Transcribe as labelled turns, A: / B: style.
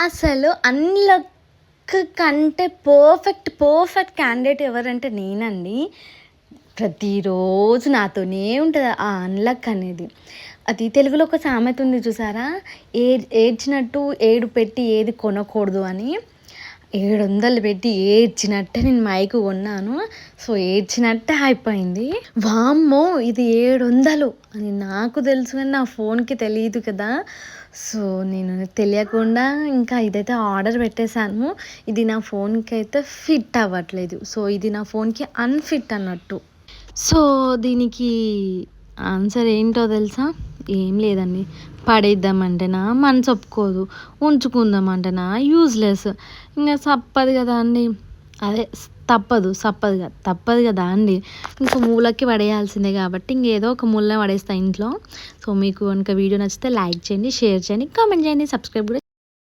A: అసలు అన్లక్ కంటే perfect perfect candidate ఎవరంటే నేనండి. ప్రతిరోజు నాతోనే ఉంటుంది ఆ అన్లక్ అనేది. అది తెలుగులో ఒక సామెత ఉంది చూసారా? ఏ ఏడ్చినట్టు ఏడు పెట్టి ఏది కొనకూడదు అని. ఏడు వందలు పెట్టి ఏడ్చినట్టే నేను మైకు కొన్నాను. సో ఏడ్చినట్టే అయిపోయింది. వామ్మో ఇది ఏడు వందలు అని నాకు తెలుసు కానీ నా ఫోన్కి తెలియదు కదా. సో నేను తెలియకుండా ఇంకా ఇదైతే ఆర్డర్ పెట్టేశాను. ఇది నా ఫోన్కి అయితే ఫిట్ అవ్వట్లేదు. సో ఇది నా ఫోన్కి అన్ఫిట్ అన్నట్టు. సో దీనికి ఆన్సర్ ఏంటో తెలుసా? ఏం లేదండి. పడేద్దామంటేనా మనసు ఒప్పుకోదు. ఉంచుకుందామంటేనా యూజ్లెస్ ఇంకా తప్పదు కదా అండి. అదే తప్పదు తప్పదు కదా తప్పదు కదా అండి. ఇంకో మూలకి పడేయాల్సిందే కాబట్టి ఇంకేదో ఒక మూలనే పడేస్తా ఇంట్లో. సో మీకు కనుక వీడియో నచ్చితే లైక్ చేయండి షేర్ చేయండి కామెంట్ చేయండి సబ్స్క్రైబ్ కూడా